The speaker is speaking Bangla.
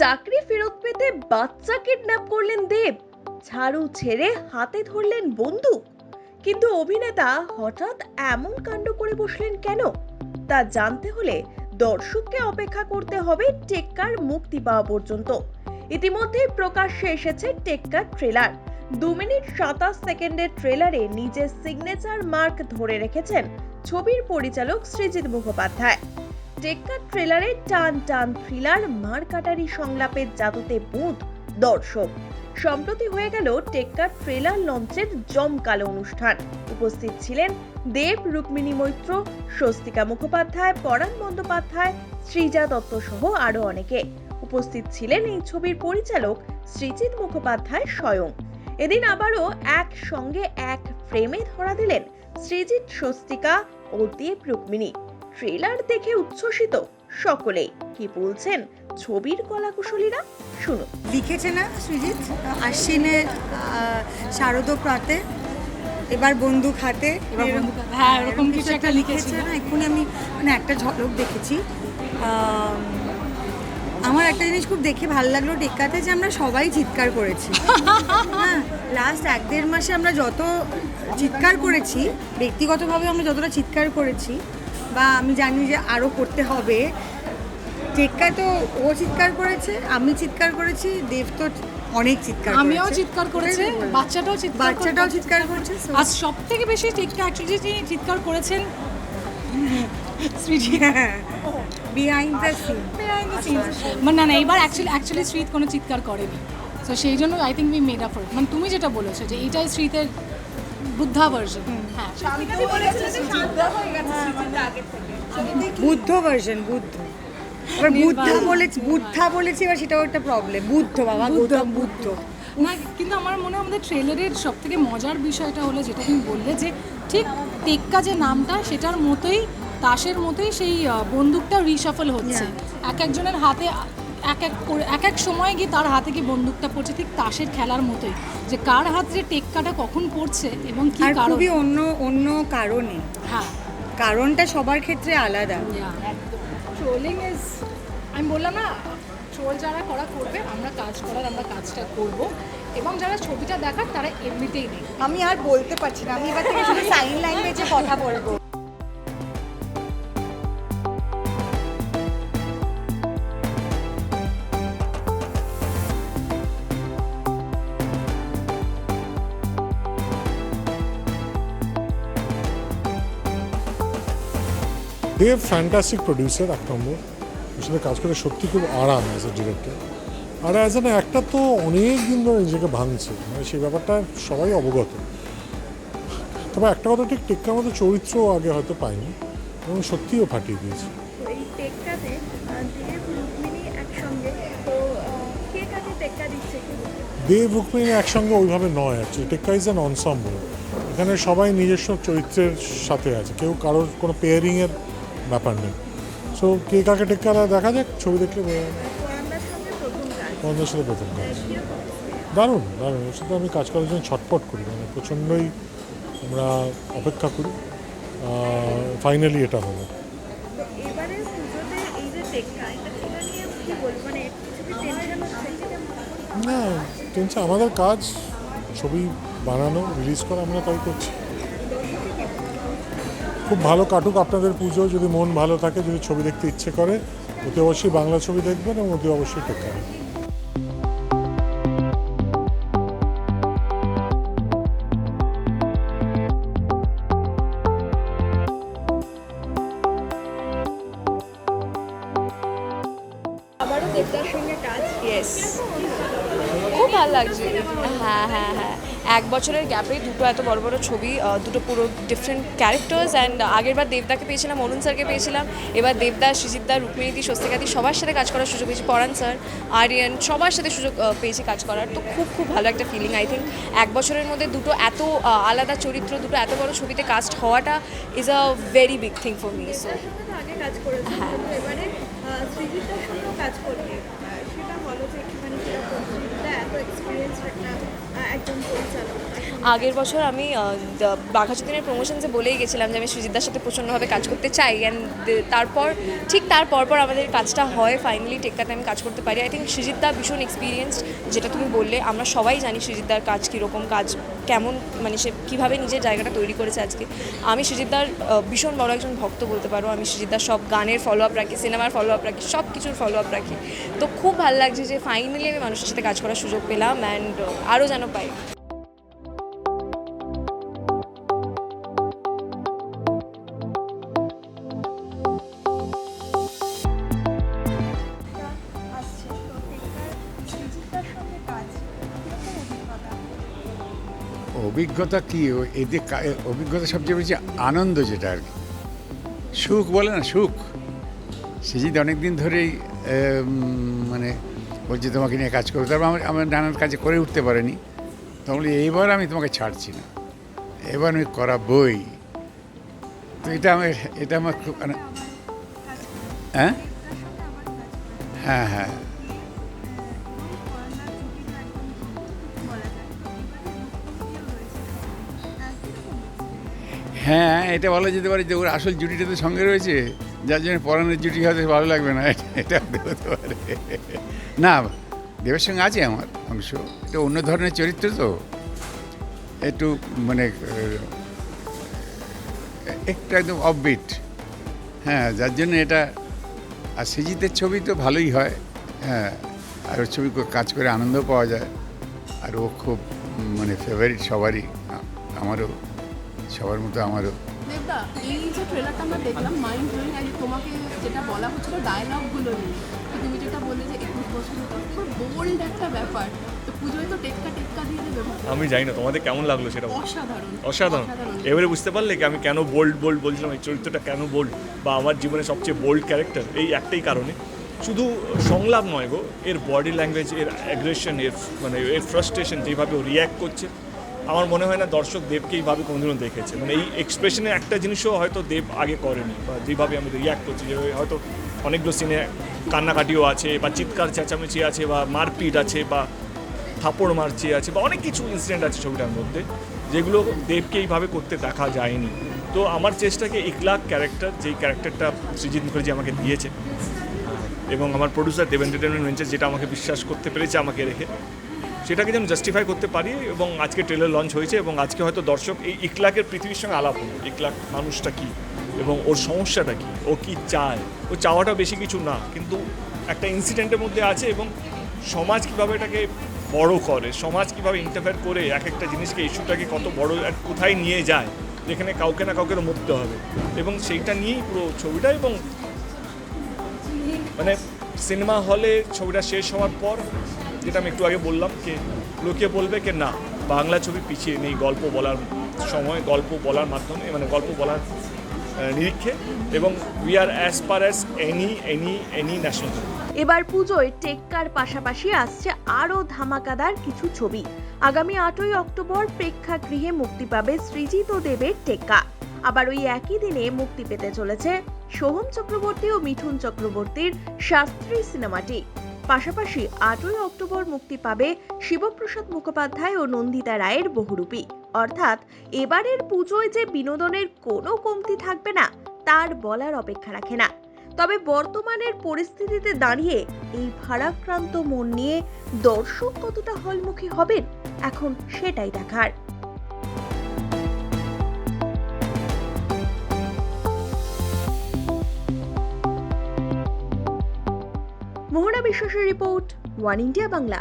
চাকরি ফেরত পেতে বাচ্চা কিডন্যাপ করলেন দেব। ঝাড়ু ছেড়ে হাতে ধরলেন বন্দুক। কিন্তু অভিনেতা হঠাৎ এমন কাণ্ড করে বসলেন কেন? তা জানতে হলে দর্শককে অপেক্ষা করতে হবে টেক্কার মুক্তি পাওয়া পর্যন্ত। ইতিমধ্যেই প্রকাশ্যে এসেছে টেক্কার ট্রেলার দু মিনিট সাতাশ সেকেন্ডের ট্রেলারে নিজের সিগনেচার মার্ক ধরে রেখেছেন ছবির পরিচালক সৃজিত মুখোপাধ্যায়। টেক্কার ট্রেলারে টান টান থ্রিলার মার কাটারি সংলাপের জাদুতে বুঁদ দর্শক। সম্প্রতি হয়ে গেল টেক্কার ট্রেলার লঞ্চের জমকালো অনুষ্ঠান। উপস্থিত ছিলেন দেব, রুক্মিণী মৈত্র, স্বস্তিকা মুখোপাধ্যায়, পরাণ বন্দ্যোপাধ্যায়, শ্রীজা দত্ত সহ আরও অনেকে। উপস্থিত ছিলেন এই ছবির পরিচালক সৃজিত মুখোপাধ্যায় স্বয়ং। এদিন আবারও একসঙ্গে এক ফ্রেমে ধরা দিলেন সৃজিত স্বস্তিকা ও দেব, রুক্মিণী। ট্রেলার দেখে উচ্ছ্বসিত সকলেই। কি বলছেন ছবির কলাকুশলীরা? শুনুন। লিখেছে না সৃজিত? আশ্বিনের শারদ প্রাতে এবার বন্দুক হাতে হ্যাঁ, এরকম কিছু একটা লিখেছিল। না? এক্ষুনি আমি মানে একটা ঝলক দেখেছি। আমার একটা জিনিস খুব দেখে ভালো লাগল টেক্কাতে যে আমরা সবাই চিৎকার করেছি। হ্যাঁ লাস্ট এক দেড় মাসে আমরা যত চিৎকার করেছি ব্যক্তিগতভাবে আমরা যতটা চিৎকার করেছি বা আমি জানি যে আরও করতে হবে। টেক্কা তো ও চিৎকার করেছে আমি চিৎকার করেছি দেব তো অনেক চিৎকার আমিও চিৎকার করেছে বাচ্চাটাও চিৎকার বাচ্চাটাও চিৎকার করেছে আর সব থেকে বেশি টেক্কা অ্যাকচুয়ালি যিনি চিৎকার করেছেন সৃজি বিহাইন্ড দ্য সিন মানে না না এবার অ্যাকচুয়ালি অ্যাকচুয়ালি শ্রীত কোনো চিৎকার করেনি। তো সেই জন্য I think we made up for মানে তুমি যেটা বলেছ যে এইটাই শ্রীতের বুদ্ধা ভার্জন হ্যাঁ বুদ্ধ ভার্সন বুদ্ধ এবার বুদ্ধা বলেছি বুদ্ধা বলেছি এবার সেটাও একটা প্রবলেম বুদ্ধ বাবা বুদ্ধ, গৌতম বুদ্ধ। না কিন্তু আমার মনে হয় আমাদের ট্রেলারের সব থেকে মজার বিষয়টা হলো যেটা তুমি বললে যে ঠিক টেক্কা যে নামটা সেটার মতোই তাসের মতোই সেই বন্দুকটা রিসাফল হচ্ছে। এক একজনের হাতে এক এক এক এক সময় গিয়ে তার হাতে গিয়ে বন্দুকটা পড়ছে ঠিক তাসের খেলার মতোই। যে কার হাত যে টেক্কাটা কখন পড়ছে এবং কি কারণ? খুবই অন্য অন্য কারণে। হ্যাঁ। কারণটা সবার ক্ষেত্রে আলাদা। ট্রোলিং ইজ আমি বললাম না ট্রোল যারা করা করবে আমরা কাজ করার আমরা কাজটা করব। এবং যারা ছবিটা দেখার তারা এমনিতেই নেই আমি আর বলতে পারছি না আমি এবার থেকে শুধু সাইন ল্যাঙ্গুয়েজে কথা বলব। দেব ফ্যান্টাস্টিক প্রডিউসার এক নম্বর ওর সাথে কাজ করে সত্যি খুব আরাম অ্যাজ এ ডিরেক্টর আর অ্যাজ অ্যান একটা তো অনেক দিন ধরে নিজেকে ভাঙছে। মানে সেই ব্যাপারটা সবাই অবগত। তবে একটা কথা ঠিক টেক্কার মতো চরিত্রও আগে হয়তো পাইনি এবং সত্যিও ফাটিয়ে দিয়েছে। টেক্কা দেব রুক্মিণী একসঙ্গে ওইভাবে নয় অ্যাকচুয়ালি টেক্কা ইজ অ্যান অনসাম্বল এখানে সবাই নিজস্ব চরিত্রের সাথে আছে। কেউ কারোর কোনো পেয়ারিংয়ের ব্যাপার নেই। সো কে কাকে টেক্কা দেখা যাক ছবি দেখলে বোঝা যাবে। সাথে প্রথম কাজ। দারুণ দারুণ। ওর সাথে আমি কাজ করার জন্য ছটপট করি মানে প্রচণ্ডই আমরা অপেক্ষা করি। ফাইনালি এটা হলো। মানে না টেনশন আমাদের কাজ ছবি বানানো রিলিজ করা আমরা তাই করছি। খুব ভালো কাটুক আপনাদের পুজো, যদি মন ভালো থাকে, যদি ছবি দেখতে ইচ্ছে করে, অতি অবশ্যই বাংলা ছবি দেখবেন এবং অতি অবশ্যই দেখতে। দেবদার সঙ্গে কাজ ইয়েস খুব ভালো লাগছে। হ্যাঁ হ্যাঁ হ্যাঁ। এক বছরের গ্যাপে দুটো এত বড় বড় ছবি দুটো পুরো ডিফারেন্ট ক্যারেক্টার্স অ্যান্ড আগেরবার দেবদাকে পেয়েছিলাম অরুণ স্যারকে পেয়েছিলাম এবার দেবদা সৃজিতদা রুক্মিণীদি স্বস্তিকাদি সবার সাথে কাজ করার সুযোগ পেয়েছি পরাণ স্যার আরিয়ান সবার সাথে সুযোগ পেয়েছি কাজ করার। তো খুব খুব ভালো একটা ফিলিং আই থিঙ্ক এক বছরের মধ্যে দুটো এত আলাদা চরিত্র দুটো এত বড় ছবিতে কাস্ট হওয়াটা is a very big thing for me so আগে সৃজিতার সঙ্গেও কাজ করবে। সেটা বলো যে একটুখানি কীরকম? সৃজিতা এত এক্সপিরিয়েন্স একটা আগের বছর আমি আহ, দ- বাঘাযতীনের প্রমোশনসে বলেই গেছিলাম যে আমি সুজিতদার সাথে প্রচণ্ডভাবে কাজ করতে চাই অ্যান্ড তারপর ঠিক তার পরপর আমাদের কাজটা হয় ফাইনালি টেক্কাতে আমি কাজ করতে পারি। আই থিঙ্ক সুজিতদা ভীষণ এক্সপিরিয়েন্সড যেটা তুমি বললে আমরা সবাই জানি সুজিতদার কাজ কীরকম কাজ কেমন মানে সে কীভাবে নিজের জায়গাটা তৈরি করেছে আজকে। আমি সুজিতদার ভীষণ বড় একজন ভক্ত বলতে পারো আমি সুজিতদার সব গানের ফলো আপ রাখি সিনেমার ফলো আপ রাখি সব কিছুর ফলো আপ রাখি। তো খুব ভালো লাগছে যে ফাইনালি আমি মানুষের সাথে কাজ করার সুযোগ পেলাম অ্যান্ড আরও যেন পাই। অভিজ্ঞতা কি? এতে অভিজ্ঞতা সবচেয়ে বেশি আনন্দ যেটা আর কি। সুখ বলে না, সুখ। সৃজিত অনেক দিন ধরেই মানে বলছে তোমাকে নিয়ে কাজ করব তারপর আমার আমার নানান কাজে করে উঠতে পারেনি। তো বলি এইবার আমি তোমাকে ছাড়ছি না। এবার আমি করাবই। তো এটা আমার এটা আমার খুব মানে হ্যাঁ? হ্যাঁ হ্যাঁ। হ্যাঁ এটা বলা যেতে পারে যে ওর আসল জুটিটা তো সঙ্গে রয়েছে। যার জন্য পরাণের জুটি হয়তো ভালো লাগবে না। এটা হতে পারে। না দেবের সঙ্গে আছে আমার, অংশ। এটা অন্য ধরনের চরিত্র তো। একটু মানে একটু একদম অফবিট হ্যাঁ যার জন্য এটা, আর সৃজিতের ছবি তো ভালোই হয়। হ্যাঁ আর ওর ছবি কাজ করে আনন্দ পাওয়া যায়। আর ও খুব মানে ফেভারিট সবারই আমারও, সবার মতো আমারও। এই দেখলাম মাইন্ড তোমাকে যেটা বলা হচ্ছিল নিয়ে তুমি যেটা বললে যে বোল্ড একটা ব্যাপার। তো পুজোয় তো টেক্কা টেক্কা দিয়ে দেবে আমি জানি না তোমাদের কেমন লাগল সেটা। অসাধারণ অসাধারণ। এবারে বুঝতে পারলে কি আমি কেন বোল্ড বোল্ড বলছিলাম? এই চরিত্রটা কেন বোল্ড বা আমার জীবনে সবচেয়ে বোল্ড ক্যারেক্টার এই একটাই কারণে। শুধু সংলাপ নয় গো এর বডি ল্যাঙ্গুয়েজ এর অ্যাগ্রেশন এর মানে এর ফ্রাস্ট্রেশন যেভাবে ও রিয়্যাক্ট করছে আমার মনে হয় না দর্শক দেবকে এইভাবে কোনোদিনও দেখেছে। মানে এই এক্সপ্রেশনের একটা জিনিসও হয়তো দেব আগে করেনি বা যেভাবে আমি রিয়্যাক্ট করছি যেভাবে হয়তো অনেকগুলো সিনে কান্নাকাটিও আছে বা চিৎকার চেঁচামেচি আছে বা মারপিট আছে বা থাপড় মারছে আছে বা অনেক কিছু ইনসিডেন্ট আছে ছবিটার মধ্যে, যেগুলো দেবকে এইভাবে করতে দেখা যায়নি। তো আমার চেষ্টাকে ইকলাক ক্যারেক্টার যেই ক্যারেক্টারটা সৃজিত মুখার্জি আমাকে দিয়েছে, এবং আমার প্রডিউসার দেব এন্টারটেনমেন্ট যেটা আমাকে বিশ্বাস করতে পেরেছে আমাকে রেখে। সেটাকে যেন জাস্টিফাই করতে পারি এবং আজকে ট্রেলার লঞ্চ হয়েছে এবং আজকে হয়তো দর্শক এই ইকলাকের পৃথিবীর সঙ্গে আলাপ হলো। ইকলাক মানুষটা কী? এবং ওর সমস্যাটা কী? ও কী চায়? ও চাওয়াটা বেশি কিছু না, কিন্তু একটা ইনসিডেন্টের মধ্যে আছে এবং সমাজ কীভাবে এটাকে বড় করে, সমাজ কীভাবে ইন্টারফেয়ার করে এক একটা জিনিসকে, ইস্যুটাকে কত বড় আর কোথায় নিয়ে যায়, যেখানে কাউকে না কাউকে মরতে হবে। এবং সেইটা নিয়েই পুরো ছবিটা এবং মানে সিনেমা হলে ছবিটা শেষ হওয়ার পর যেটা আমি একটু আগে বললাম যে লোকে বলবে যে না, বাংলা ছবি পিছিয়ে নেই, গল্প বলার সময়, গল্প বলার মাধ্যমে মানে গল্প বলার নিরীক্ষে এবং we are as per as any any any national এবার পুজোয় টেক্কার পাশাপাশি আসছে আরও ধামাকাদার কিছু ছবি। আগামী আটই অক্টোবর প্রেক্ষাগৃহে মুক্তি পাবে সৃজিত দেবের টেক্কা। আবার ওই একই দিনে মুক্তি পেতে চলেছে সোহম চক্রবর্তী ও মিঠুন চক্রবর্তীর শাস্ত্রী সিনেমাটি। পাশাপাশি আটই অক্টোবর মুক্তি পাবে শিবপ্রসাদ মুখোপাধ্যায় ও নন্দিতা রায়ের বহুরূপী। অর্থাৎ এবারের পুজোয় যে বিনোদনের কোনো কমতি থাকবে না, তার বলার অপেক্ষা রাখে না। তবে বর্তমানের পরিস্থিতিতে দাঁড়িয়ে এই ভারাক্রান্ত মন নিয়ে দর্শক কতটা হলমুখী হবেন, এখন সেটাই দেখার। Report one India Bangla